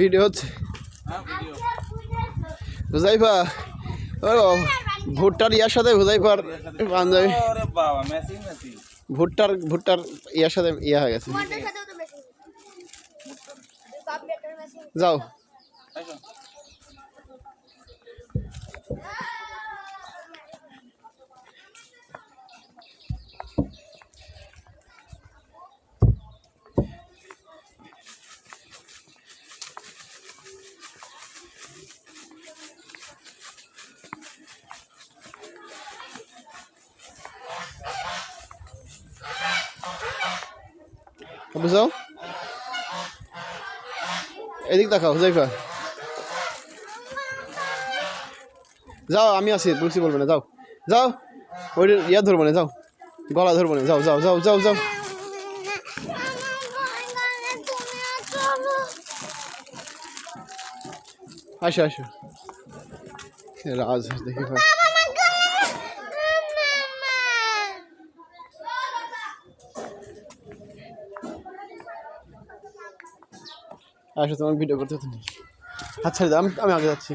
Video হচ্ছে। হুজাইফা ও ভুট্টার ইয়ার সাথে হুজাইফার ম্যাচিং ভুট্টার ভুট্টার ইয়ার সাথে ইয়া হয়ে গেছে। যাও আসো বুঝাও এদিক দেখাও, হুজাইফা। যাও, আমি আছি বলছি বলবে না যাও। যাও ওই ইয়া ধরবো না, যাও। গলা ধরবো না, যাও যাও যাও যাও যাও। আসো আসো। রাজ দেখি। আসো তোমার ভিডিও করতে হতো না আচ্ছা আমি আমি আগে যাচ্ছি।